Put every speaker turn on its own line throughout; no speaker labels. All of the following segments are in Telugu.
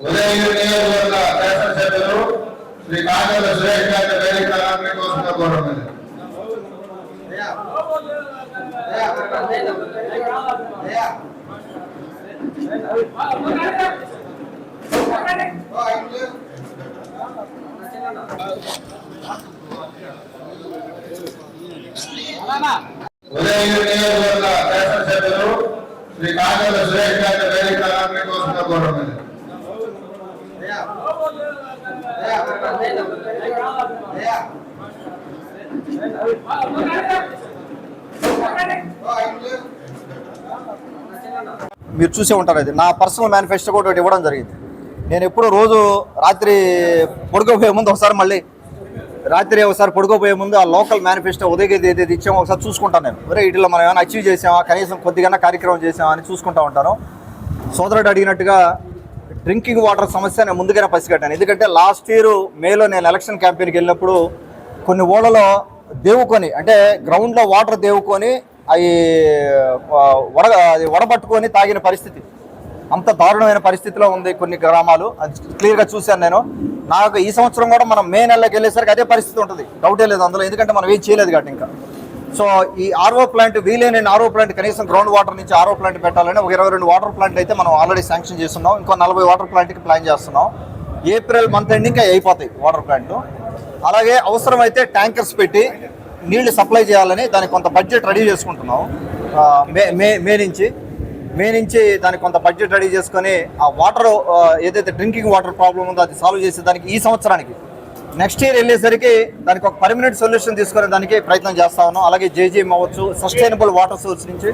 ఉదయగిరి నియోజకవర్గ శాసనసభ్యులు శ్రీ కాంగ్రెస్ సురేష్ గారి వేదిక మీకోసంగా కోరడం ఉదయగిరి నియోజకవర్గ శాసనసభ్యులు శ్రీ కాంగ్రెస్ సురేష్ గారి వేదిక మీకోసంగా కోరడం
మీరు చూసే ఉంటారు అది నా పర్సనల్ మేనిఫెస్టో కూడా ఒకటి ఇవ్వడం జరిగింది. నేను ఎప్పుడూ రోజు రాత్రి పడుకోపోయే ముందు ఒకసారి మళ్ళీ రాత్రి ఒకసారి పడుకోపోయే ముందు ఆ లోకల్ మేనిఫెస్టో ఉదయగిరి ఏదైతే ఇచ్చామో ఒకసారి చూసుకుంటాను నేను. ఒరే వీటిలో మనం ఏమైనా అచీవ్ చేసామా? కనీసం కొద్దిగా కార్యక్రమం చేసామా అని చూసుకుంటా ఉంటాను. సోదరుడు అడిగినట్టుగా డ్రింకింగ్ వాటర్ సమస్య నేను ముందుగానే పసిగట్టాను. ఎందుకంటే లాస్ట్ ఇయర్ మేలో నేను ఎలక్షన్ క్యాంపెయిన్కి వెళ్ళినప్పుడు కొన్ని ఓళ్ళలో దేవుకొని అంటే గ్రౌండ్లో వాటర్ దేవుకొని అవి వడ అది వడబట్టుకొని తాగిన పరిస్థితి. అంత దారుణమైన పరిస్థితిలో ఉంది కొన్ని గ్రామాలు. అది క్లియర్గా చూశాను నేను. నాకు ఈ సంవత్సరం కూడా మనం మే నెలలోకి వెళ్ళేసరికి అదే పరిస్థితి ఉంటుంది. డౌటే లేదు అందులో. ఎందుకంటే మనం ఏం చేయలేదు కాబట్టి ఇంకా. సో ఈ ఆర్ఓ ప్లాంట్ వీలైన ఆర్ఓ ప్లాంట్ కనీసం గ్రౌండ్ వాటర్ నుంచి ఆర్ఓ ప్లాంట్ పెట్టాలని ఒక ఇరవై రెండు వాటర్ ప్లాంట్ అయితే మనం ఆల్రెడీ శాంక్షన్ చేస్తున్నాం. ఇంకో నలభై వాటర్ ప్లాంట్కి ప్లాన్ చేస్తున్నాం. ఏప్రిల్ మంత్ ఎండింగ్ అయిపోతాయి వాటర్ ప్లాంట్లు. అలాగే అవసరమైతే ట్యాంకర్స్ పెట్టి నీళ్ళు సప్లై చేయాలని దానికి కొంత బడ్జెట్ రెడీ చేసుకుంటున్నాం. మే మే మే నుంచి మే నుంచి దానికి కొంత బడ్జెట్ రెడీ చేసుకొని ఆ వాటర్ ఏదైతే డ్రింకింగ్ వాటర్ ప్రాబ్లం ఉందో అది సాల్వ్ చేసే దానికి ఈ సంవత్సరానికి నెక్స్ట్ ఇయర్ వెళ్ళేసరికి దానికి ఒక పర్మనెంట్ సొల్యూషన్ తీసుకునే దానికి ప్రయత్నం చేస్తా ఉన్నాం. అలాగే జేజీఎం అవ్వచ్చు సస్టైనబుల్ వాటర్ సోర్స్ నుంచి.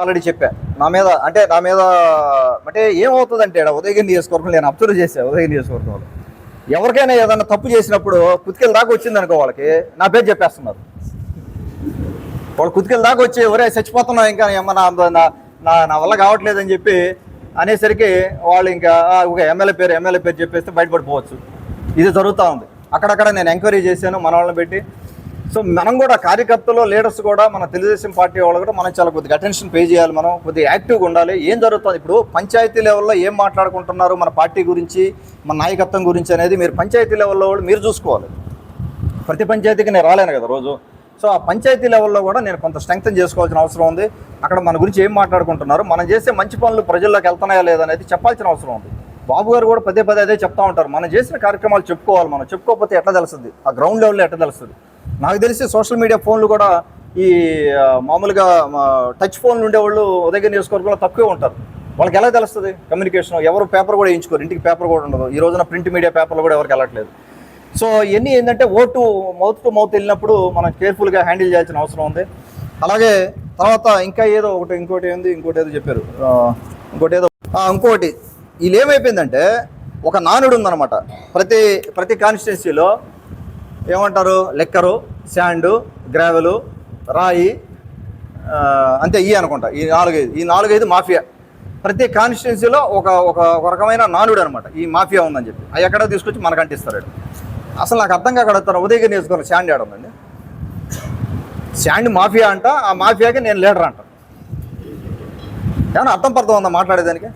ఆల్రెడీ చెప్పా. నా మీద అంటే నా మీద అంటే ఏమవుతుందంటే ఈడ ఉదయగిరి నియోజకవర్గం నేను అబ్జర్వ్ చేశాను ఉదయగిరి నియోజకవర్గంలో. ఎవరికైనా ఏదైనా తప్పు చేసినప్పుడు కుతికెళ్ళ దాకా వచ్చింది అనుకో వాళ్ళకి నా పేరు చెప్పేస్తున్నారు. వాళ్ళు కుతికెళ్ళ దాకా వచ్చి ఒరే చచ్చిపోతున్నావు ఇంకా ఏమన్నా నా- నా- వల్ల కావట్లేదని చెప్పి అనేసరికి వాళ్ళు ఇంకా ఒక ఎమ్మెల్యే పేరు ఎమ్మెల్యే పేరు చెప్పేస్తే బయటపడిపోవచ్చు. ఇది జరుగుతూ ఉంది. అక్కడక్కడ నేను ఎంక్వైరీ చేశాను మన వాళ్ళని పెట్టి. సో మనం కూడా కార్యకర్తలు లీడర్స్ కూడా మన తెలుగుదేశం పార్టీ వాళ్ళు కూడా మనం చాలా కొద్దిగా అటెన్షన్ పే చేయాలి మనం కొద్దిగా యాక్టివ్గా ఉండాలి. ఏం జరుగుతుంది? ఇప్పుడు పంచాయతీ లెవెల్లో ఏం మాట్లాడుకుంటున్నారు? మన పార్టీ గురించి మన నాయకత్వం గురించి అనేది మీరు పంచాయతీ లెవెల్లో వాళ్ళు మీరు చూసుకోవాలి. ప్రతి పంచాయతీకి నేను రాలేను కదా రోజు. సో ఆ పంచాయతీ లెవెల్లో కూడా నేను కొంత స్ట్రెంగ్త్ చేసుకోవాల్సిన అవసరం ఉంది. అక్కడ మన గురించి ఏం మాట్లాడుకుంటున్నారు? మనం చేసే మంచి పనులు ప్రజల్లోకి వెళ్తున్నాయా లేదనేది చెప్పాల్సిన అవసరం ఉంది. బాబు గారు కూడా పదే పదే అదే చెప్తా ఉంటారు. మనం చేసిన కార్యక్రమాలు చెప్పుకోవాలి మనం. చెప్పుకోకపోతే ఎట్లా తెలుస్తుంది? ఆ గ్రౌండ్ లెవెల్లో ఎట్లా తెలుస్తుంది? నాకు తెలిసి సోషల్ మీడియా ఫోన్లు కూడా ఈ మామూలుగా టచ్ ఫోన్లు ఉండేవాళ్ళు ఉదయం నియోజకవర్గంలో తక్కువే ఉంటారు. వాళ్ళకి ఎలా తెలుస్తుంది? కమ్యూనికేషన్ ఎవరు పేపర్ కూడా వేయించుకోరు. ఇంటికి పేపర్ కూడా ఉండదు. ఈ రోజున ప్రింట్ మీడియా పేపర్లు కూడా ఎవరికి వెళ్ళట్లేదు. సో ఇవన్నీ ఏంటంటే ఓటు మౌత్ టు మౌత్ వెళ్ళినప్పుడు మనం కేర్ఫుల్గా హ్యాండిల్ చేయాల్సిన అవసరం ఉంది. అలాగే తర్వాత ఇంకా ఏదో ఒకటి ఇంకోటి ఏంది ఇంకోటి ఏదో చెప్పారు. ఇంకోటి ఏదో ఇంకోటి. వీళ్ళు ఏమైపోయిందంటే ఒక నానుడు ఉందన్నమాట. ప్రతి ప్రతి కాన్స్టిట్యున్సీలో ఏమంటారు? లెక్కరు శాండు గ్రావెలు రాయి అంతే ఈ అనుకుంటా. ఈ నాలుగైదు ఈ నాలుగైదు మాఫియా. ప్రతి కాన్స్టిట్యున్సీలో ఒక ఒక రకమైన నానుడు అనమాట ఈ మాఫియా ఉందని చెప్పి. అవి ఎక్కడ తీసుకొచ్చి మనకంటిస్తారు. అసలు నాకు అర్థం కాక తన ఉదయగిరి నియోజకవర్గం శాండ్ ఆడ శాండ్ మాఫియా అంట ఆ మాఫియాకి నేను లీడర్ అంట. ఏమన్నా అర్థం పర్థం ఉందా మాట్లాడేదానికి?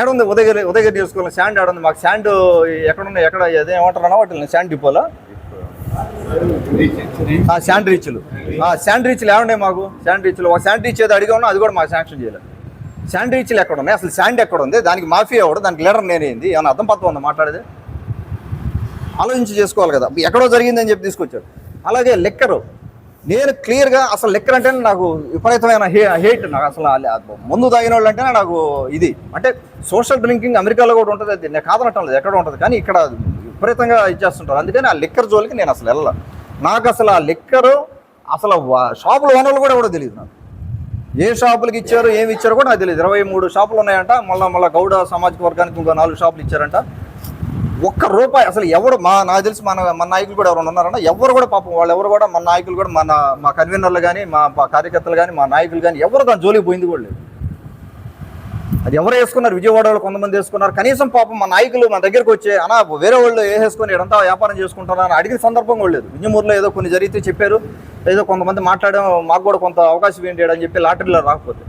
ఏడుంది ఉదయగిరి ఉదయగిరి నియోజకవర్గం శాండ్ ఆడుంది మాకు శాండ్ ఎక్కడున్నాయి ఎక్కడ అదే ఏమంటారన్నా వాటిని శాండ్ డిపోలా? ఆ శాండ్ రీచ్లు. శాండ్ రీచ్లు ఏమండే మాకు? శాండ్ రీచ్లు. ఒక శాండ్ రీచ్ ఏదో అడిగా ఉన్నా అది కూడా మాకు శాంక్షన్ చేయలేదు శాండ్ రీచ్లు ఎక్కడ ఉన్నాయి? అసలు శాండ్ ఎక్కడ ఉంది? దానికి మాఫీ ఎవడు దానికి లీడర్ నేనేంది? ఏమన్నా అర్థం పడుతుందా ఉందా మాట్లాడేది? ఆలోచించి చేసుకోవాలి కదా. ఎక్కడో జరిగిందని చెప్పి తీసుకొచ్చాడు. అలాగే లెక్కరు. నేను క్లియర్గా అసలు లెక్కర్ అంటే నాకు విపరీతమైన హే హేట్ నాకు అసలు ముందు తాగిన వాళ్ళు అంటేనే నాకు ఇది. అంటే సోషల్ డ్రింకింగ్ అమెరికాలో కూడా ఉంటుంది అది నేను కాదనటం లేదు ఎక్కడ ఉంటుంది. కానీ ఇక్కడ విపరీతంగా ఇచ్చేస్తుంటారు. అందుకని ఆ లెక్కర్ జోలికి నేను అసలు వెళ్ళాల. నాకు అసలు ఆ లిక్కరు అసలు షాపుల ఓనర్లు కూడా కూడా తెలియదు నాకు. ఏ షాపులకి ఇచ్చారు ఏమి ఇచ్చారో కూడా నాకు తెలియదు ఇరవై మూడు షాపులు ఉన్నాయంట. మళ్ళీ మళ్ళీ గౌడ సామాజిక వర్గానికి ఇంకో నాలుగు షాపులు ఇచ్చారంట. ఒక్క రూపాయి అసలు ఎవరు మా నాకు తెలిసి మన మన నాయకులు కూడా ఎవరైనా ఉన్నారన్నా ఎవరు కూడా పాపం వాళ్ళు ఎవరు కూడా మన నాయకులు కూడా మన మా కన్వీనర్లు కానీ మా కార్యకర్తలు కానీ మా నాయకులు కానీ ఎవరు దాని జోలికి పోయింది కూడా లేదు. అది ఎవరు వేసుకున్నారు? విజయవాడ వాళ్ళు కొంతమంది వేసుకున్నారు. కనీసం పాపం మా నాయకులు మన దగ్గరకు వచ్చే అనా వేరే వాళ్ళు వేసుకొని ఇడంతా వ్యాపారం చేసుకుంటారా? అని అడిగిన సందర్భం కూడా లేదు. విజయమూరులో ఏదో కొన్ని జరిగితే చెప్పారు. ఏదో కొంతమంది మాట్లాడడం మాకు కూడా కొంత అవకాశం ఏంటి అని చెప్పి లాటరీలో రాకపోతే.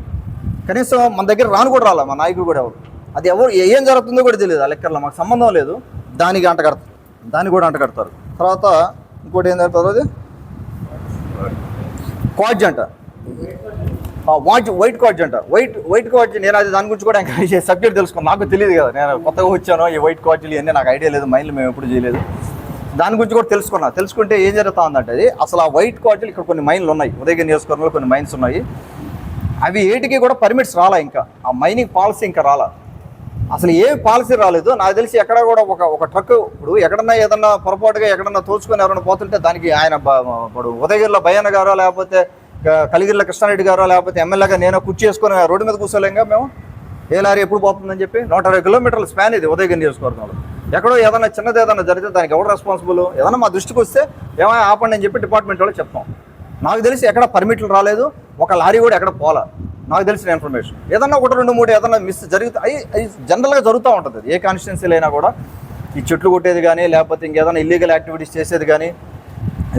కనీసం మన దగ్గర రాను కూడా రాలే మా నాయకుడు కూడా ఎవరు. అది ఎవరు ఏం జరుగుతుందో కూడా తెలియదు ఆ లెక్కర్లో మాకు సంబంధం లేదు. దానికి అంట కడతారు. దానికి కూడా అంట కడతారు. తర్వాత ఇంకోటి ఏం జరుగుతుంది అది క్వాడ్జ్ అంట. వాచ్ వైట్ క్వాడ్జ్ అంట. వైట్ వైట్ క్వాడ్జ్ నేను అది దాని గురించి కూడా ఇంకా సబ్జెక్ట్ తెలుసుకున్నాను. నాకు తెలియదు కదా. నేను కొత్తగా వచ్చాను ఈ వైట్ క్వాడ్జీలు ఇవన్నీ నాకు ఐడియా లేదు. మైండ్లో మేము ఎప్పుడు చేయలేదు. దాని గురించి కూడా తెలుసుకున్నా. తెలుసుకుంటే ఏం జరుగుతా ఉందంటే అది అసలు ఆ వైట్ క్వాడ్జీలు ఇక్కడ కొన్ని మైన్లు ఉన్నాయి. ఉదయగిరి నియోజకవర్గంలో కొన్ని మైన్స్ ఉన్నాయి. అవి ఏటికి కూడా పర్మిట్స్ రాలా ఇంకా. ఆ మైనింగ్ పాలసీ ఇంకా రాలా. అసలు ఏ పాలసీ రాలేదు. నాకు తెలిసి ఎక్కడ కూడా ఒక ఒక ట్రక్ ఇప్పుడు ఎక్కడన్నా ఏదన్నా పొరపాటుగా ఎక్కడన్నా తోచుకొని ఎవరైనా పోతుంటే దానికి ఆయన ఇప్పుడు ఉదయగిరిలో భయన్న గారో లేకపోతే కలిగిరిలో కృష్ణారెడ్డి గారో లేకపోతే ఎమ్మెల్యేగా నేను కుర్చీ చేసుకొని రోడ్డు మీద కూర్చోలేంగా మేము? ఏ లారీ ఎప్పుడు పోతుందని చెప్పి నూట ఇరవై కిలోమీటర్ల స్పాన్ ఇది ఉదయగిరి నియోజకవర్గంలో. ఎక్కడో ఏదైనా చిన్నది ఏదైనా జరిగితే దానికి ఎవరు రెస్పాన్సిబుల్ ఏదైనా మా దృష్టికి వస్తే ఏమైనా ఆపండి అని చెప్పి డిపార్ట్మెంట్ వాళ్ళు చెప్తాం. నాకు తెలిసి ఎక్కడ పర్మిట్లు రాలేదు. ఒక లారీ కూడా ఎక్కడ పోలా. నాకు తెలిసిన ఇన్ఫర్మేషన్ ఏదన్నా ఒకటి రెండు మూడు ఏదన్నా మిస్ జరిగితే అవి అవి జనరల్గా జరుగుతూ ఉంటుంది. ఏ కాన్స్టిట్యున్సీలో అయినా కూడా ఈ చెట్లు కొట్టేది కానీ లేకపోతే ఇంకేదైనా ఇల్లీగల్ యాక్టివిటీస్ చేసేది కానీ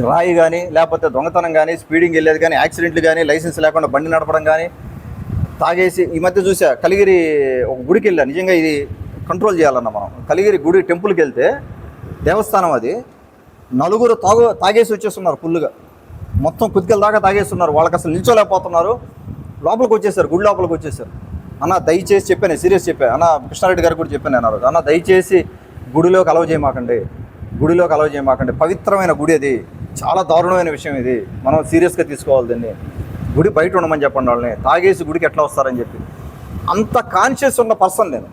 రాయి కానీ లేకపోతే దొంగతనం కానీ స్పీడింగ్ వెళ్ళేది కానీ యాక్సిడెంట్లు కానీ లైసెన్స్ లేకుండా బండి నడపడం కానీ తాగేసి ఈ మధ్య చూసా కలిగిరి ఒక గుడికి వెళ్ళా. నిజంగా ఇది కంట్రోల్ చేయాలన్న మనం. కలిగిరి గుడి టెంపుల్కి వెళ్తే దేవస్థానం అది. నలుగురు తాగు తాగేసి వచ్చేస్తున్నారు ఫుల్గా మొత్తం కుతికల దాకా తాగేస్తున్నారు. వాళ్ళకి అసలు నిల్చోలేకపోతున్నారు. లోపలికి వచ్చేసారు గుడి లోపలికి వచ్చేసారు అన్న దయచేసి చెప్పాను సీరియస్ చెప్పాను అన్న కృష్ణారెడ్డి గారు కూడా చెప్పాను నేను అన్న దయచేసి గుడిలోకి అలవ చేయమాకండి. గుడిలోకి అలవ్ చేయమాకండి. పవిత్రమైన గుడి అది. చాలా దారుణమైన విషయం ఇది. మనం సీరియస్గా తీసుకోవాలి దీన్ని. గుడి బయట ఉండమని చెప్పండి వాళ్ళని. తాగేసి గుడికి ఎట్లా వస్తారని చెప్పి. అంత కాన్షియస్ ఉన్న పర్సన్ నేను.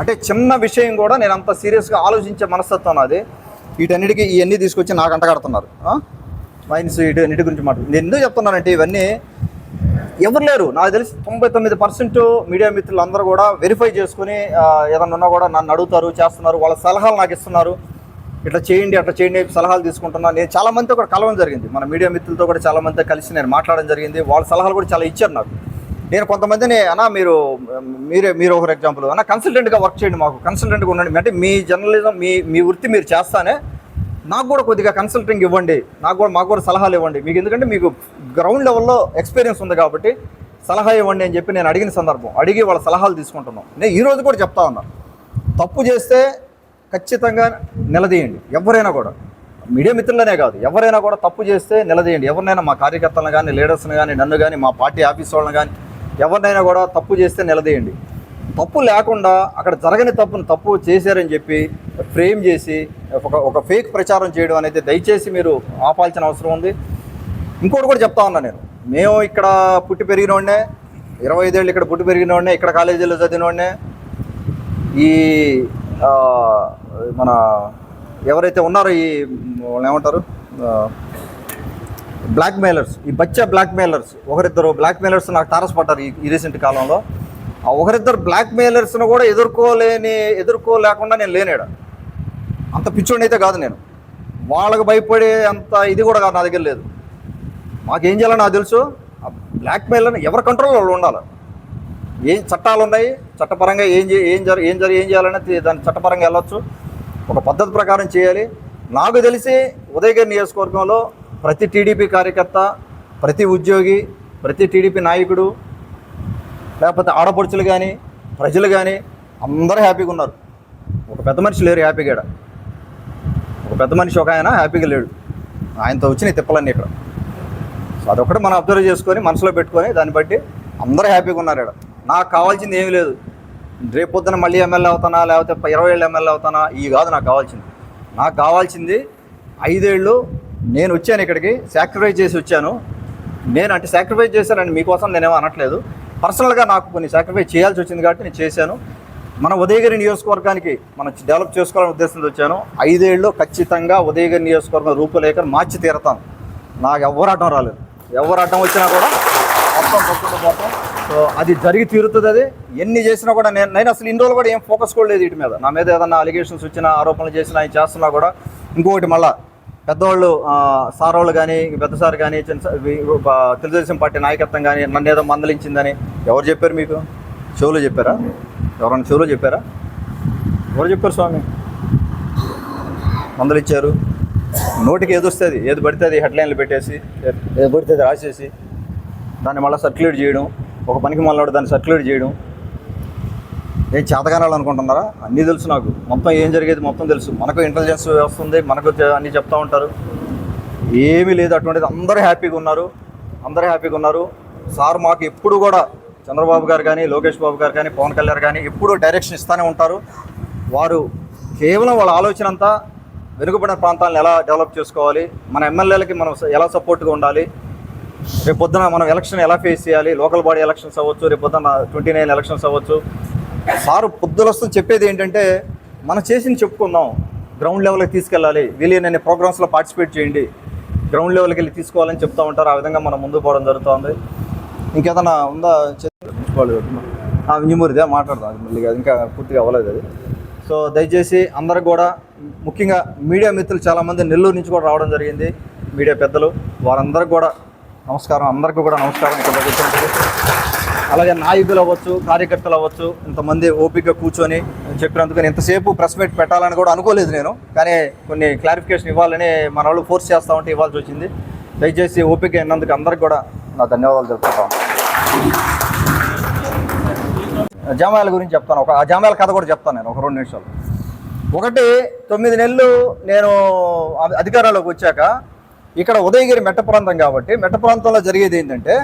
అంటే చిన్న విషయం కూడా నేను అంత సీరియస్గా ఆలోచించే మనస్తత్వం నాది. వీటన్నిటికీ ఇవన్నీ తీసుకొచ్చి నాకు అంటగడుతున్నారు. మైన్స్ వీటన్నిటి గురించి మాట నేను ఎందుకు చెప్తున్నానంటే ఇవన్నీ ఎవరు లేరు. నాకు తెలిసి తొంభై తొమ్మిది పర్సెంట్ మీడియా మిత్రులు అందరూ కూడా వెరిఫై చేసుకుని ఏదన్నా ఉన్నా కూడా నన్ను అడుగుతారు చేస్తున్నారు వాళ్ళ సలహాలు నాకు ఇస్తున్నారు. ఇట్లా చేయండి అట్లా చేయండి సలహాలు తీసుకుంటున్నాను నేను చాలా మందితో కూడా కలవడం జరిగింది. మన మీడియా మిత్రులతో కూడా చాలా మందితో కలిసి నేను మాట్లాడడం జరిగింది. వాళ్ళ సలహాలు కూడా చాలా ఇచ్చారు నాకు. నేను కొంతమందిని అన్నా మీరు మీరే మీరు ఒక ఎగ్జాంపుల్ అన్న కన్సల్టెంట్గా వర్క్ చేయండి మాకు. కన్సల్టెంట్గా ఉండండి. అంటే మీ జర్నలిజం మీ మీ వృత్తి మీరు చేస్తానే నాకు కూడా కొద్దిగా కన్సల్టింగ్ ఇవ్వండి. నాకు కూడా మాకు కూడా సలహాలు ఇవ్వండి. మీకు ఎందుకంటే మీకు గ్రౌండ్ లెవెల్లో ఎక్స్పీరియన్స్ ఉంది కాబట్టి సలహా ఇవ్వండి అని చెప్పి నేను అడిగిన సందర్భం. అడిగి వాళ్ళ సలహాలు తీసుకుంటున్నాం. నేను ఈరోజు కూడా చెప్తా ఉన్నా. తప్పు చేస్తే ఖచ్చితంగా నిలదీయండి. ఎవరైనా కూడా. మీడియా మిత్రులనే కాదు. ఎవరైనా కూడా తప్పు చేస్తే నిలదీయండి. ఎవరినైనా మా కార్యకర్తలను కానీ లీడర్స్ని కానీ నన్ను కానీ మా పార్టీ ఆఫీస్ వాళ్ళని కానీ ఎవరినైనా కూడా తప్పు చేస్తే నిలదీయండి. తప్పు లేకుండా అక్కడ జరగని తప్పును తప్పు చేశారని చెప్పి ఫ్రేమ్ చేసి ఒక ఒక ఫేక్ ప్రచారం చేయడం అనేది దయచేసి మీరు ఆపాల్సిన అవసరం ఉంది. ఇంకోటి కూడా చెప్తా ఉన్నా నేను. మేము ఇక్కడ పుట్టి పెరిగినోడినే ఇరవై ఐదేళ్ళు ఇక్కడ పుట్టి పెరిగినోడినే ఇక్కడ కాలేజీలో చదివినోడినే ఈ మన ఎవరైతే ఉన్నారో ఈ వాళ్ళు ఏమంటారు? బ్లాక్ మెయిలర్స్ ఈ బచ్చా బ్లాక్ మెయిలర్స్ ఒకరిద్దరు బ్లాక్ మెయిలర్స్ నాకు తారసపడ్డారు ఈ- ఈ రీసెంట్ కాలంలో. ఒకరిద్దరు బ్లాక్ మెయిలర్స్ను కూడా ఎదుర్కోలేని ఎదుర్కోలేకుండా నేను లేనేడా. అంత పిచ్చోడిని అయితే కాదు నేను. వాళ్ళకు భయపడే అంత ఇది కూడా కాదు నా దగ్గర లేదు. మాకేం చేయాలో నాకు తెలుసు. ఆ బ్లాక్ మెయిల్ని ఎవరి కంట్రోల్లో వాళ్ళు ఉండాలి? ఏం చట్టాలు ఉన్నాయి? చట్టపరంగా ఏం చే ఏం జరి ఏం జరి ఏం చేయాలనే దాన్ని చట్టపరంగా వెళ్ళొచ్చు. ఒక పద్ధతి ప్రకారం చేయాలి. నాకు తెలిసి ఉదయగిరి నియోజకవర్గంలో ప్రతి టీడీపీ కార్యకర్త ప్రతి ఉద్యోగి ప్రతి టీడీపీ నాయకుడు లేకపోతే ఆడపడుచులు కానీ ప్రజలు కానీ అందరూ హ్యాపీగా ఉన్నారు. ఒక పెద్ద మనిషి లేరు హ్యాపీగా ఈడ. ఒక పెద్ద మనిషి ఒక ఆయన హ్యాపీగా లేడు. ఆయనతో వచ్చినాయి తిప్పలన్నీ ఇక్కడ. సో అదొకటి మనం అబ్జర్వ్ చేసుకొని మనసులో పెట్టుకొని దాన్ని బట్టి అందరూ హ్యాపీగా ఉన్నారు ఇక్కడ. నాకు కావాల్సింది ఏమీ లేదు. రేపు పొద్దున మళ్ళీ ఎమ్మెల్యే అవుతానా లేకపోతే ఇరవై ఏళ్ళు ఎమ్మెల్యే అవుతానా ఈ కాదు నాకు కావాల్సింది. నాకు కావాల్సింది ఐదేళ్ళు నేను వచ్చాను ఇక్కడికి సాక్రిఫైస్ చేసి వచ్చాను. నేను అంటే సాక్రిఫైస్ చేశానని మీకోసం నేనేమో అనట్లేదు. పర్సనల్గా నాకు కొన్ని సాక్రిఫైస్ చేయాల్సి వచ్చింది కాబట్టి నేను చేశాను. మన ఉదయగిరి నియోజకవర్గానికి మనం డెవలప్ చేసుకోవాలనే ఉద్దేశంతో వచ్చాను. ఐదేళ్ళు ఖచ్చితంగా ఉదయగిరి నియోజకవర్గం రూపులేఖను మార్చి తీరతాను నాకు ఎవరు అడ్డం రాలేదు. ఎవరు అడ్డం వచ్చినా కూడా మొత్తం కొట్టుకుంటూ సో అది జరిగి తీరుతుంది అది. ఎన్ని చేసినా కూడా నేను నేను అసలు ఇన్ని రోజులు కూడా ఏం ఫోకస్ కూడా లేదు వీటి మీద. నా మీద ఏదన్నా అలిగేషన్స్ వచ్చినా ఆరోపణలు చేసినా ఆయన చేస్తున్నా కూడా ఇంకొకటి మళ్ళీ పెద్దవాళ్ళు సారోళ్ళు వాళ్ళు కానీ పెద్ద సార్ కానీ చిన్న సార్ తెలుగుదేశం పార్టీ నాయకత్వం కానీ నన్ను ఏదో మందలించిందని ఎవరు చెప్పారు మీకు? షోలో చెప్పారా? ఎవరైనా షోలో చెప్పారా? ఎవరు చెప్పారు స్వామి? మందలిచ్చారు. నోటికి ఏది వస్తుంది? ఏది పడితే అది హెడ్లైన్లు పెట్టేసి ఏది పడితే అది రాసేసి దాన్ని మళ్ళీ సర్క్యులేట్ చేయడం ఒక పనికి మళ్ళీ దాన్ని సర్క్యులేట్ చేయడం ఏం చేతగానాలనుకుంటున్నారా? అన్నీ తెలుసు నాకు. మొత్తం ఏం జరిగేది మొత్తం తెలుసు. మనకు ఇంటెలిజెన్స్ వ్యవస్థ ఉంది మనకు అన్నీ చెప్తా ఉంటారు. ఏమీ లేదు అటువంటిది. అందరూ హ్యాపీగా ఉన్నారు. అందరూ హ్యాపీగా ఉన్నారు. సార్ మాకు ఎప్పుడు కూడా చంద్రబాబు గారు కానీ లోకేష్ బాబు గారు కానీ పవన్ కళ్యాణ్ కానీ ఎప్పుడూ డైరెక్షన్ ఇస్తూనే ఉంటారు. వారు కేవలం వాళ్ళ ఆలోచన అంతా వెనుకబడిన ప్రాంతాలను ఎలా డెవలప్ చేసుకోవాలి మన ఎమ్మెల్యేలకి మనం ఎలా సపోర్ట్గా ఉండాలి రేపు పొద్దున మనం ఎలక్షన్ ఎలా ఫేస్ చేయాలి లోకల్ బాడీ ఎలక్షన్స్ అవ్వచ్చు రేపు పొద్దున ట్వంటీ నైన్ ఎలక్షన్స్ అవ్వచ్చు సారు పొద్దులొస్తూ చెప్పేది ఏంటంటే మనం చేసింది చెప్పుకుందాం. గ్రౌండ్ లెవెల్కి తీసుకెళ్ళాలి. వీలైన ప్రోగ్రామ్స్లో పార్టిసిపేట్ చేయండి. గ్రౌండ్ లెవెల్కి వెళ్ళి తీసుకోవాలని చెప్తా ఉంటారు. ఆ విధంగా మనం ముందు పోవడం జరుగుతుంది. ఇంకేదన్నా ఉందా? ఆ వింజమూరిదే మాట్లాడదాం? అది మళ్ళీ ఇంకా పూర్తిగా అవ్వలేదు అది. సో దయచేసి అందరికి కూడా ముఖ్యంగా మీడియా మిత్రులు చాలామంది నెల్లూరు నుంచి కూడా రావడం జరిగింది. మీడియా పెద్దలు వారందరికి కూడా నమస్కారం. అందరికీ కూడా నమస్కారం. ఇక్కడ అలాగే నాయకులు అవ్వచ్చు కార్యకర్తలు అవ్వచ్చు ఇంతమంది ఓపిక కూర్చొని చెప్పినందుకు నేను ఇంతసేపు ప్రెస్ మీట్ పెట్టాలని కూడా అనుకోలేదు నేను. కానీ కొన్ని క్లారిఫికేషన్ ఇవ్వాలని మన వాళ్ళు ఫోర్స్ చేస్తా ఉంటే ఇవ్వాల్సి వచ్చింది. దయచేసి ఓపిక అయినందుకు అందరికి కూడా నా ధన్యవాదాలు తెలుపుతాను జామాయాల గురించి చెప్తాను. ఒక ఆ జామాయాల కథ కూడా చెప్తాను నేను ఒక రెండు నిమిషాలు. ఒకటి తొమ్మిది నెలలు నేను అధికారంలోకి వచ్చాక ఇక్కడ ఉదయగిరి మెట్ట ప్రాంతం కాబట్టి మెట్ట ప్రాంతంలో జరిగేది ఏంటంటే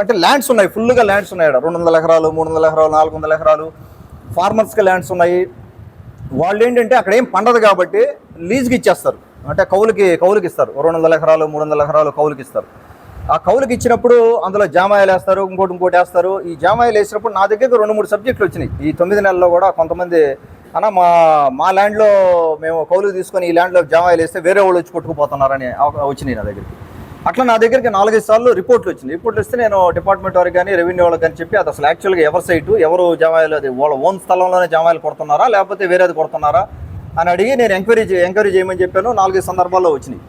అంటే ల్యాండ్స్ ఉన్నాయి ఫుల్గా ల్యాండ్స్ ఉన్నాయి రెండు వందల ఎకరాలు మూడు వందల ఎకరాలు నాలుగు వందల ఎకరాలు ఫార్మర్స్కి ల్యాండ్స్ ఉన్నాయి. వాళ్ళు ఏంటంటే అక్కడ ఏం పండదు కాబట్టి లీజ్కి ఇచ్చేస్తారు. అంటే కౌలుకి కౌలుకి ఇస్తారు. రెండు వందల ఎకరాలు మూడు వందల ఎకరాలు కౌలుకి ఇస్తారు. ఆ కౌలుకి ఇచ్చినప్పుడు అందులో జామాయిలు వేస్తారు ఇంకోటి ఇంకోటి వేస్తారు. ఈ జామాయిలు వేసినప్పుడు నా దగ్గరకు రెండు మూడు సబ్జెక్టులు వచ్చినాయి. ఈ తొమ్మిది నెలల్లో కూడా కొంతమంది అన్న మా మా ల్యాండ్లో మేము కౌలు తీసుకొని ఈ ల్యాండ్లో జామాయిలు వేస్తే వేరే వాళ్ళు వచ్చి కొట్టుకుపోతున్నారని వచ్చినాయి నా దగ్గరికి. అట్లా నా దగ్గరికి నాలుగైదు సార్లు రిపోర్ట్లు వచ్చింది రిపోర్ట్లు వస్తే నేను డిపార్ట్మెంట్ వారికి కానీ రెవెన్యూ వాళ్ళకి కానీ చెప్పి అది అసలు యాక్చువల్గా ఎవరి సైటు ఎవరు జమాయిలు అది వాళ్ళ ఓన్ స్థలంలోనే జమాయిలు కొడుతున్నారా లేకపోతే వేరేది కొడుతున్నారా అని అడిగి నేను ఎంక్వైరీ ఎంక్వైరీ చేయమని చెప్పాను. నాలుగైదు సందర్భాల్లో వచ్చినాయి.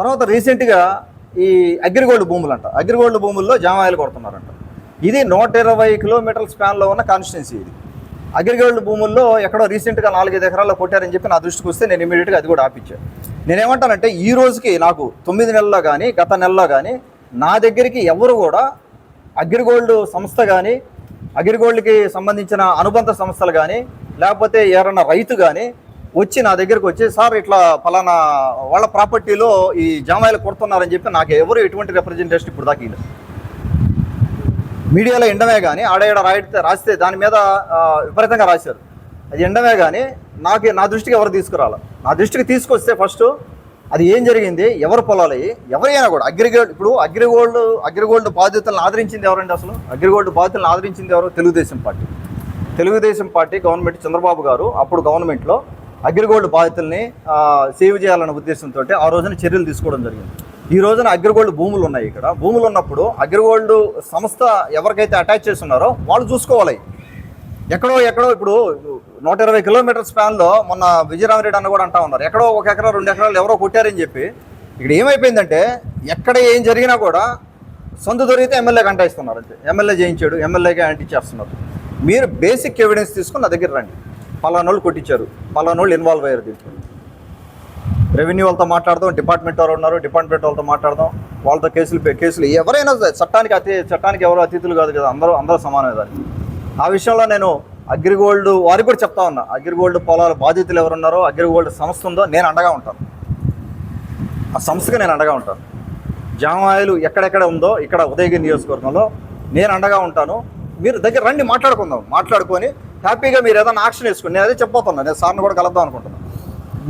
తర్వాత రీసెంట్గా ఈ అగ్రిగోల్డ్ భూములు అంట అగ్రిగోల్డ్ భూముల్లో జామాయిలు కొడుతున్నారంట. ఇది నూట ఇరవై కిలోమీటర్ల స్పాన్లో ఉన్న కాన్స్టిట్యున్సీ ఇది. అగ్రిగోల్డ్ భూముల్లో ఎక్కడో రీసెంట్గా నాలుగైదు ఎకరాల్లో కొట్టారని చెప్పి నా దృష్టికి వస్తే నేను ఇమీడియట్గా అది కూడా ఆపించాను నేనేమంటానంటే ఈ రోజుకి నాకు తొమ్మిది నెలల్లో కానీ గత నెలలో కానీ నా దగ్గరికి ఎవరు కూడా అగ్రిగోల్డ్ సంస్థ కానీ అగ్రిగోల్డ్కి సంబంధించిన అనుబంధ సంస్థలు కానీ లేకపోతే ఎవరన్నా రైతు కానీ వచ్చి నా దగ్గరికి వచ్చి సార్ ఇట్లా ఫలానా వాళ్ళ ప్రాపర్టీలో ఈ జామాయిలు కొడుతున్నారని చెప్పి నాకు ఎవరు ఎటువంటి రిప్రజెంటేషన్ ఇప్పుడు దాకా ఇవ్వలేదు మీడియాలో ఎండమే కానీ ఆడ రాయితే రాస్తే దాని మీద విపరీతంగా రాశారు. అది ఎండమే కానీ నాకు నా దృష్టికి ఎవరు తీసుకురాలి? నా దృష్టికి తీసుకొస్తే ఫస్ట్ అది ఏం జరిగింది? ఎవరు పొలాలు? ఎవరైనా కూడా అగ్రిగోల్డ్ ఇప్పుడు అగ్రిగోల్డ్ అగ్రిగోల్డ్ బాధ్యతలను ఆదరించింది ఎవరండి అసలు? అగ్రిగోల్డ్ బాధ్యతలను ఆదరించింది ఎవరు? Telugu Desam party. Telugu Desam party government Chandrababu గారు అప్పుడు గవర్నమెంట్లో అగ్రిగోల్డ్ బాధితుల్ని సేవ్ చేయాలన్న ఉద్దేశంతో ఆ రోజున చర్యలు తీసుకోవడం జరిగింది. ఈ రోజున అగ్రిగోల్డ్ భూములు ఉన్నాయి ఇక్కడ. భూములు ఉన్నప్పుడు అగ్రిగోల్డ్ సంస్థ ఎవరికైతే అటాచ్ చేసి ఉన్నారో వాళ్ళు చూసుకోవాలి. ఎక్కడో ఎక్కడో ఇప్పుడు నూట ఇరవై కిలోమీటర్ స్పాన్లో మొన్న విజయరామరెడ్డి అన్న కూడా అంటా ఉన్నారు. ఎక్కడో ఒక ఎకరా రెండు ఎకరాలు ఎవరో కొట్టారని చెప్పి. ఇక్కడ ఏమైపోయిందంటే ఎక్కడ ఏం జరిగినా కూడా సొంత దొరికితే ఎమ్మెల్యేకి అంటాయిస్తున్నారు అంతే. ఎమ్మెల్యే చేయించాడు ఎమ్మెల్యేకి అంటించేస్తున్నారు మీరు బేసిక్ ఎవిడెన్స్ తీసుకుని నా దగ్గర రండి. పలానోళ్ళు కొట్టించారు. పలానోళ్ళు ఇన్వాల్వ్ అయ్యారు దీంట్లో. రెవెన్యూ వాళ్ళతో మాట్లాడదాం డిపార్ట్మెంట్ వారు ఉన్నారు డిపార్ట్మెంట్ వాళ్ళతో మాట్లాడదాం. వాళ్ళతో కేసులు కేసులు ఎవరైనా సరే, చట్టానికి అతి చట్టానికి ఎవరు అతిథులు కాదు కదా అందరూ అందరూ సమానమే దానికి. ఆ విషయంలో నేను అగ్రిగోల్డ్ వారికి కూడా చెప్తా ఉన్నా అగ్రిగోల్డ్ పొలాల బాధితులు ఎవరున్నారో అగ్రిగోల్డ్ సంస్థ ఉందో నేను అండగా ఉంటాను. ఆ సంస్థకి నేను అండగా ఉంటాను. జామాయిలు ఎక్కడెక్కడ ఉందో ఇక్కడ ఉదయగిరి నియోజకవర్గంలో నేను అండగా ఉంటాను. మీరు దగ్గర రండి మాట్లాడుకుందాం. మాట్లాడుకొని హ్యాపీగా మీరు ఏదైనా యాక్షన్ వేసుకోండి. నేను అదే చెప్పబోతున్నా నేను సార్ని కూడా కలుద్దాం అనుకుంటున్నాను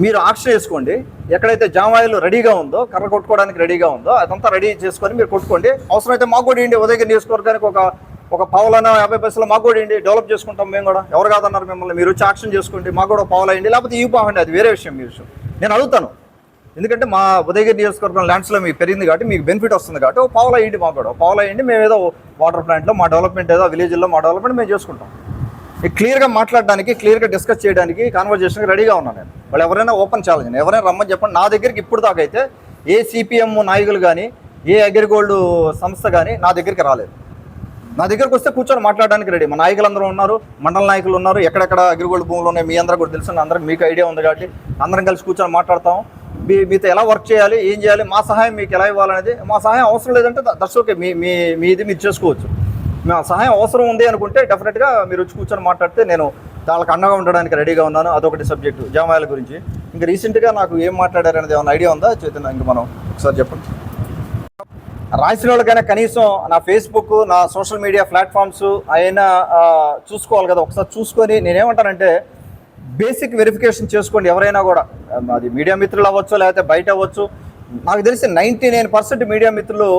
మీరు ఆక్షన్ వేసుకోండి. ఎక్కడైతే జామాయిలు రెడీగా ఉందో కర్ర కొట్టుకోవడానికి రెడీగా ఉందో అదంతా రెడీ చేసుకొని మీరు కొట్టుకోండి. అవసరమైతే మాకు కూడా ఇండి ఉదయం నియోజకవర్గానికి ఒక ఒక పావులైనా యాభై పైసలు మాకు కూడా ఇండి డెవలప్ చేసుకుంటాం మేము కూడా. ఎవరు కాదన్నారు మిమ్మల్ని? మీరు వచ్చి ఆక్షన్ చేసుకోండి. మాకు కూడా పావులు అయ్యండి. లేకపోతే ఈ పావండి అది వేరే విషయం మీ విషయం. నేను అడుగుతాను. ఎందుకంటే మా ఉదయగిరి నియోజకవర్గం ల్యాండ్స్లో మీకు పెరిగింది కాబట్టి మీకు బెనిఫిట్ వస్తుంది కాబట్టి ఓ పావులు అయ్యండి మాకు కూడా. పావులు అయ్యండి మేము ఏదో వాటర్ ప్లాంట్లో మా డెవలప్మెంట్ ఏదో విలేజ్లో మా డెవలప్మెంట్ మేము చేసుకుంటాం. క్లియర్గా మాట్లాడడానికి క్లియర్గా డిస్కస్ చేయడానికి కాన్వర్జేషన్కి రెడీగా ఉన్నాను నేను. వాళ్ళు ఎవరైనా ఓపెన్ ఛాలెంజ్ ఎవరైనా రమ్మని చెప్పండి. నా దగ్గరికి ఇప్పుడు దాకా అయితే ఏ సిపిఎం నాయకులు కానీ ఏ అగ్రిగోల్డ్ సంస్థ కానీ నా దగ్గరికి రాలేదు. నా దగ్గరకు వస్తే కూర్చొని మాట్లాడడానికి రెడీ. మా నాయకులందరూ ఉన్నారు మండల నాయకులు ఉన్నారు ఎక్కడెక్కడ అగ్రిగోల్డ్ భూములు ఉన్నాయి మీ అందరూ కూడా తెలుసు అందరికి మీకు ఐడియా ఉంది కాబట్టి అందరం కలిసి కూర్చొని మాట్లాడతాం. మీ మీతో ఎలా వర్క్ చేయాలి ఏం చేయాలి మా సహాయం మీకు ఎలా ఇవ్వాలనేది మా సహాయం అవసరం లేదంటే దట్స్ ఓకే. మీ మీ మీది మీరు చేసుకోవచ్చు. సహాయం అవసరం ఉంది అనుకుంటే డెఫినెట్గా మీరు వచ్చి కూర్చొని మాట్లాడితే నేను వాళ్ళకి అండగా ఉండడానికి రెడీగా ఉన్నాను. అదొకటి సబ్జెక్టు జామాయిల గురించి. ఇంకా రీసెంట్గా నాకు ఏం మాట్లాడారు అనేది ఏమైనా ఐడియా ఉందా? చైతన్య ఇంక మనం ఒకసారి చెప్పండి. రాసిన వాళ్ళకైనా కనీసం నా ఫేస్బుక్ నా సోషల్ మీడియా ప్లాట్ఫామ్స్ అయినా చూసుకోవాలి కదా. ఒకసారి చూసుకొని నేనేమంటానంటే బేసిక్ వెరిఫికేషన్ చేసుకోండి ఎవరైనా కూడా. అది మీడియా మిత్రులు అవ్వచ్చు లేకపోతే బయట అవ్వచ్చు. నాకు తెలిసి నైంటీ నైన్ పర్సెంట్ మీడియా మిత్రులు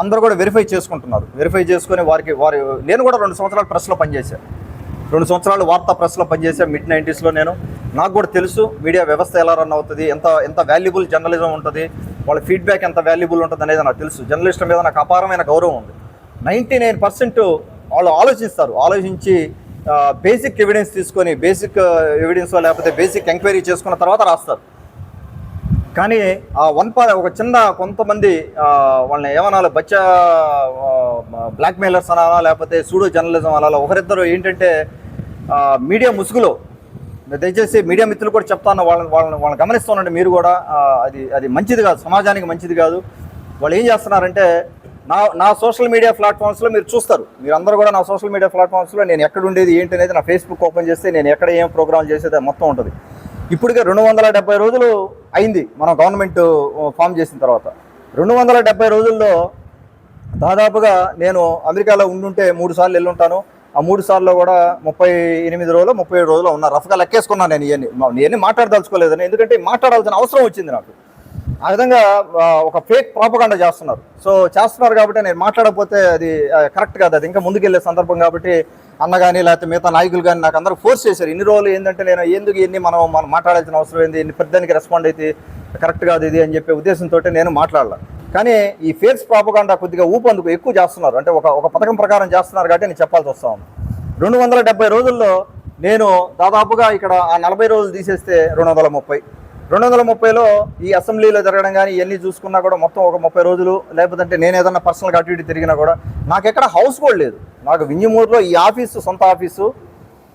అందరూ కూడా వెరిఫై చేసుకుంటున్నారు. వెరిఫై చేసుకొని వారికి వారి నేను కూడా రెండు సంవత్సరాలు ప్రెస్లో పనిచేశాను రెండు సంవత్సరాలు వార్తా ప్రెస్లో పనిచేశాను మిడ్ నైంటీస్లో నేను. నాకు కూడా తెలుసు మీడియా వ్యవస్థ ఎలా రన్ అవుతుంది ఎంత ఎంత వాల్యుబుల్ జర్నలిజం ఉంటుంది వాళ్ళ ఫీడ్బ్యాక్ ఎంత వాల్యుబుల్ ఉంటుంది అనేది నాకు తెలుసు. జర్నలిస్టుల మీద నాకు అపారమైన గౌరవం ఉంది. నైంటీ నైన్ పర్సెంట్ వాళ్ళు ఆలోచిస్తారు. ఆలోచించి బేసిక్ ఎవిడెన్స్ తీసుకొని బేసిక్ ఎవిడెన్స్ uh, లేకపోతే బేసిక్ ఎంక్వైరీ చేసుకున్న తర్వాత రాస్తారు. కానీ ఆ వన్ పా ఒక చిన్న కొంతమంది వాళ్ళని ఏమనాలి బచ్చా బ్లాక్ మెయిలర్స్ అనాలా లేకపోతే సూడో జర్నలిజం అనాలా ఒకరిద్దరు ఏంటంటే మీడియా ముసుగులో దయచేసి మీడియా మిత్రులు కూడా చెప్తాను వాళ్ళని వాళ్ళని వాళ్ళని గమనిస్తానండి మీరు కూడా అది అది మంచిది కాదు సమాజానికి మంచిది కాదు. వాళ్ళు ఏం చేస్తున్నారంటే నా నా సోషల్ మీడియా ప్లాట్ఫామ్స్లో మీరు చూస్తారు. మీరు అందరూ కూడా నా సోషల్ మీడియా ప్లాట్ఫామ్స్లో నేను ఎక్కడ ఉండేది ఏంటి అనేది నా ఫేస్బుక్ ఓపెన్ చేస్తే నేను ఎక్కడ ఏం ప్రోగ్రామ్ చేసేది మొత్తం ఉంటుంది. ఇప్పటికే రెండు వందల డెబ్బై రోజులు అయింది. మనం గవర్నమెంట్ ఫామ్ uh, చేసిన తర్వాత. రెండు వందల డెబ్బై రోజుల్లో దాదాపుగా నేను అమెరికాలో ఉండుంటే మూడు సార్లు వెళ్ళుంటాను ఆ మూడు సార్లు కూడా ముప్పై ఎనిమిది రోజులు ముప్పై ఏడు రోజులు ఉన్నా రఫ్గా లెక్కేసుకున్నాను నేను ఇవన్నీ ఇవన్నీ మాట్లాడదలుచుకోలేదని. ఎందుకంటే మాట్లాడాల్సిన అవసరం వచ్చింది నాకు. ఆ విధంగా ఒక ఫేక్ ప్రాపగాండ చేస్తున్నారు. సో చేస్తున్నారు కాబట్టి నేను మాట్లాడకపోతే అది కరెక్ట్ కాదు. అది ఇంకా ముందుకెళ్ళే సందర్భం కాబట్టి అన్న కానీ లేకపోతే మిగతా నాయకులు కానీ నాకు అందరూ ఫోర్స్ చేశారు. ఇన్ని రోజులు ఏంటంటే నేను ఎందుకు ఇన్ని మనం మనం మాట్లాడాల్సిన అవసరం ఏంది? ఇన్ని పెద్దానికి రెస్పాండ్ అయితే కరెక్ట్ కాదు ఇది అని చెప్పే ఉద్దేశంతో నేను మాట్లాడాల. కానీ ఈ ఫేర్స్ ప్రాపగాండా కొద్దిగా ఊపందుకు ఎక్కువ చేస్తున్నారు. అంటే ఒక ఒక పథకం ప్రకారం చేస్తున్నారు కాబట్టి నేను చెప్పాల్సి వస్తా ఉంది. రెండు వందల డెబ్బై రోజుల్లో నేను దాదాపుగా ఇక్కడ ఆ నలభై రోజులు తీసేస్తే రెండు వందల ముప్పై. రెండు వందల ముప్పైలో ఈ అసెంబ్లీలో జరగడం కానీ ఇవన్నీ చూసుకున్నా కూడా మొత్తం ఒక ముప్పై రోజులు లేకపోతే నేను ఏదన్నా పర్సనల్గా అటు ఇటు తిరిగినా కూడా నాకు ఎక్కడ హౌస్ కూడా లేదు. నాకు వింజమూరులో ఈ ఆఫీసు సొంత ఆఫీసు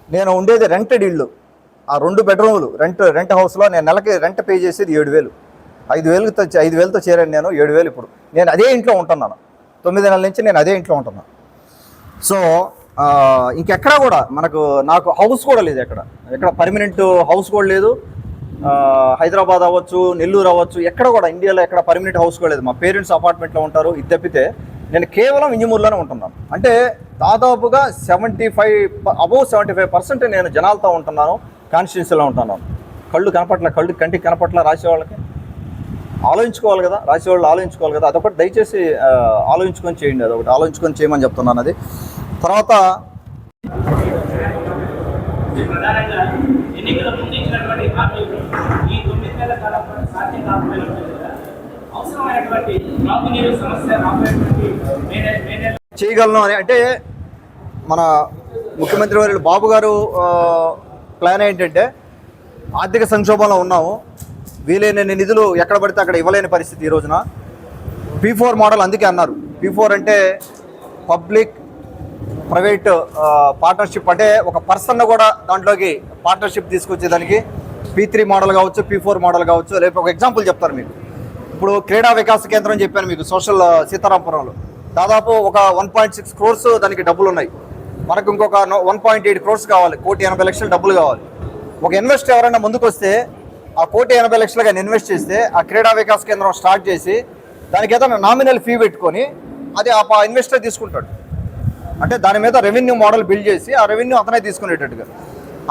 నేను ఉండేది రెంటెడ్ ఇల్లు ఆ రెండు బెడ్రూములు రెంట్ రెంట్ హౌస్లో నేను నెలకి రెంట్ పే చేసేది ఏడు వేలు ఐదు వేలు ఐదు వేలతో చేరాను నేను ఏడు వేలు ఇప్పుడు. నేను అదే ఇంట్లో ఉంటున్నాను. తొమ్మిది నెలల నుంచి నేను అదే ఇంట్లో ఉంటున్నాను సో ఇంకెక్కడా కూడా మనకు నాకు హౌస్ కూడా లేదు ఎక్కడ. ఎక్కడ పర్మనెంట్ హౌస్ కూడా లేదు. హైదరాబాద్ అవ్వచ్చు నెల్లూరు అవ్వచ్చు ఎక్కడ కూడా ఇండియాలో ఎక్కడ పర్మనెంట్ హౌస్ కూడా లేదు. మా పేరెంట్స్ అపార్ట్మెంట్లో ఉంటారు ఇది తప్పితే నేను కేవలం ఇంజమూరులోనే ఉంటున్నాను. అంటే దాదాపుగా seventy five above seventy five percent నేను జనాలతో ఉంటున్నాను కాన్స్టిట్యున్సీలో ఉంటున్నాను. కళ్ళు కనపట్ల కళ్ళు కంటికి కనపట్ల రాసే వాళ్ళకి ఆలోచించుకోవాలి కదా రాసేవాళ్ళు ఆలోచించుకోవాలి కదా. అదొకటి దయచేసి ఆలోచించుకొని చేయండి అదొకటి ఆలోచించుకొని చేయమని చెప్తున్నాను అది. తర్వాత
ఎన్నికల ముందు ఈ తొమ్మిది నెలల కాలం సాధ్యం కాకపోయినట్టు అవసరమైనటువంటి సమస్య రాబోయేటువంటి
చేయగలను అని అంటే మన ముఖ్యమంత్రి వారి బాబు గారు ప్లాన్ ఏంటంటే ఆర్థిక సంక్షోభంలో ఉన్నాము. వీలైనన్ని నిధులు ఎక్కడ పడితే అక్కడ ఇవ్వలేని పరిస్థితి ఈ రోజున. పీ ఫోర్ మోడల్ అందుకే అన్నారు. పీ ఫోర్ అంటే పబ్లిక్ ప్రైవేట్ పార్ట్నర్షిప్ అంటే ఒక పర్సన్ కూడా దాంట్లోకి పార్ట్నర్షిప్ తీసుకొచ్చేదానికి పీ త్రీ మోడల్ కావచ్చు పీ ఫోర్ మోడల్ కావచ్చు. లేకపోతే ఒక ఎగ్జాంపుల్ చెప్తారు మీకు. ఇప్పుడు క్రీడా వికాస కేంద్రం చెప్పాను మీకు సోషల్ uh, సీతారాంపురంలో. దాదాపు ఒక వన్ పాయింట్ సిక్స్ క్రోర్స్ దానికి డబ్బులు ఉన్నాయి. మనకు ఇంకొక వన్ పాయింట్ ఎయిట్ క్రోర్స్ కావాలి. కోటి ఎనభై లక్షల డబ్బులు కావాలి. ఒక ఇన్వెస్ట్ ఎవరైనా ముందుకు వస్తే ఆ కోటి ఎనభై లక్షలుగా నేను ఇన్వెస్ట్ చేస్తే ఆ క్రీడా వికాస కేంద్రం స్టార్ట్ చేసి దానికి ఏదైనా నామినల్ ఫీ పెట్టుకొని అది ఆ ఇన్వెస్టర్ తీసుకుంటాడు. అంటే దాని మీద రెవెన్యూ మోడల్ బిల్డ్ చేసి ఆ రెవెన్యూ అతనే తీసుకునేటట్టుగా.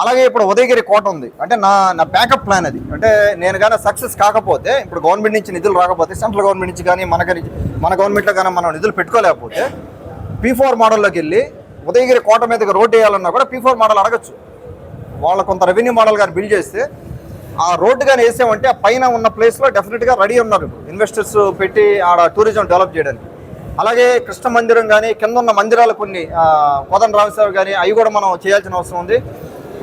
అలాగే ఇప్పుడు ఉదయగిరి కోట ఉంది. అంటే నా నా బ్యాకప్ ప్లాన్ అది. అంటే నేను కానీ సక్సెస్ కాకపోతే ఇప్పుడు గవర్నమెంట్ నుంచి నిధులు రాకపోతే సెంట్రల్ గవర్నమెంట్ నుంచి కానీ మనకి మన గవర్నమెంట్లో కానీ మనం నిధులు పెట్టుకోలేకపోతే పీ ఫోర్ మోడల్లోకి వెళ్ళి ఉదయగిరి కోట మీదకి రోడ్డు వేయాలన్నా కూడా పీ ఫోర్ మోడల్ అడగచ్చు. వాళ్ళ కొంత రెవెన్యూ మోడల్ కానీ బిల్డ్ చేస్తే ఆ రోడ్డు కానీ వేసామంటే ఆ పైన ఉన్న ప్లేస్లో డెఫినెట్గా రెడీ ఉన్నారు ఇన్వెస్టర్స్ పెట్టి ఆడ టూరిజం డెవలప్ చేయడానికి. అలాగే కృష్ణ మందిరం కానీ కింద ఉన్న మందిరాలు కొన్ని కోదండ రామేశ్వరం కానీ అవి కూడా మనం చేయాల్సిన అవసరం ఉంది.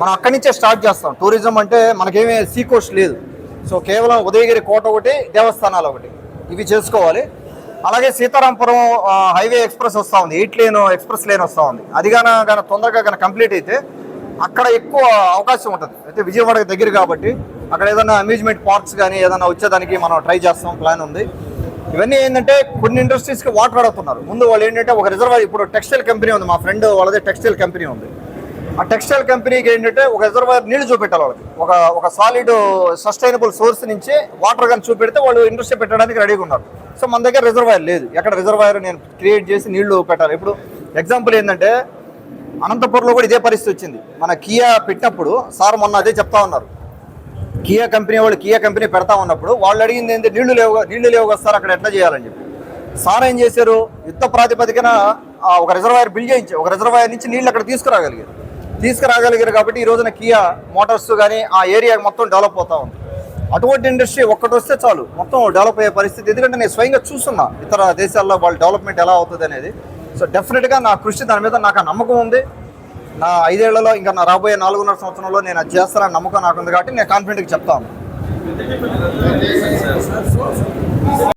మనం అక్కడి నుంచే స్టార్ట్ చేస్తాం. టూరిజం అంటే మనకేమీ సీకోస్ట్ లేదు. సో కేవలం ఉదయగిరి కోట ఒకటి దేవస్థానాలు ఒకటి. ఇవి చేసుకోవాలి. అలాగే సీతారాంపురం హైవే ఎక్స్ప్రెస్ వస్తూ ఉంది. ఎయిట్ లేన్ ఎక్స్ప్రెస్ లేన్ వస్తూ ఉంది. అది కానీ తొందరగా కానీ కంప్లీట్ అయితే అక్కడ ఎక్కువ అవకాశం ఉంటుంది. అయితే విజయవాడకి దగ్గర కాబట్టి అక్కడ ఏదైనా అమ్యూజ్మెంట్ పార్క్స్ కానీ ఏదైనా వచ్చేదానికి మనం ట్రై చేస్తాం ప్లాన్ ఉంది. ఇవన్నీ ఏంటంటే కొన్ని ఇండస్ట్రీస్కి వాటర్ అడుగుతున్నారు ముందు వాళ్ళు ఏంటంటే ఒక రిజర్వాయర్ ఇప్పుడు టెక్స్టైల్ కంపెనీ ఉంది. మా ఫ్రెండ్ వాళ్ళది టెక్స్టైల్ కంపెనీ ఉంది. ఆ టెక్స్టైల్ కంపెనీకి ఏంటంటే ఒక రిజర్వాయర్ నీళ్ళు చూపెట్టాలి వాళ్ళకి. ఒక ఒక సాలిడ్ సస్టైనబుల్ సోర్స్ నుంచి వాటర్ కానీ చూపెడితే వాళ్ళు ఇండస్ట్రీ పెట్టడానికి రెడీగా ఉన్నారు. సో మన దగ్గర రిజర్వాయర్ లేదు. ఎక్కడ రిజర్వాయర్ నేను క్రియేట్ చేసి నీళ్ళు పెట్టాలి? ఇప్పుడు ఎగ్జాంపుల్ ఏంటంటే అనంతపురంలో కూడా ఇదే పరిస్థితి వచ్చింది. మన కియా పెట్టినప్పుడు సార్ మొన్న అదే చెప్తా ఉన్నారు. కియా కంపెనీ వాళ్ళు కియా కంపెనీ పెడతా ఉన్నప్పుడు వాళ్ళు అడిగింది ఏంటి నీళ్ళు లేవు నీళ్ళు లేవు సార్ అక్కడ ఎట్లా చేయాలని చెప్పి. సార్ ఏం చేశారు? యుద్ధ ప్రాతిపదికన ఒక రిజర్వాయర్ బిల్డ్ చేయించి ఒక రిజర్వాయర్ నుంచి నీళ్ళు అక్కడ తీసుకురాగలిగారు. తీసుకురాగలిగారు కాబట్టి ఈ రోజున కియా మోటార్స్ కానీ ఆ ఏరియా మొత్తం డెవలప్ అవుతా ఉంది. అటువంటి ఇండస్ట్రీ ఒక్కటి వస్తే చాలు. మొత్తం డెవలప్ అయ్యే పరిస్థితి. ఎందుకంటే నేను స్వయంగా చూస్తున్నా ఇతర దేశాల్లో వాళ్ళ డెవలప్మెంట్ ఎలా అవుతుంది అనేది. సో డెఫినెట్గా నా కృషి దాని మీద నాకు నమ్మకం ఉంది. నా ఐదేళ్ళలో ఇంకా నా రాబోయే నాలుగున్నర సంవత్సరంలో నేను అది చేస్తానని నమ్మకం నాకు ఉంది కాబట్టి నేను కాన్ఫిడెంట్గా చెప్తాను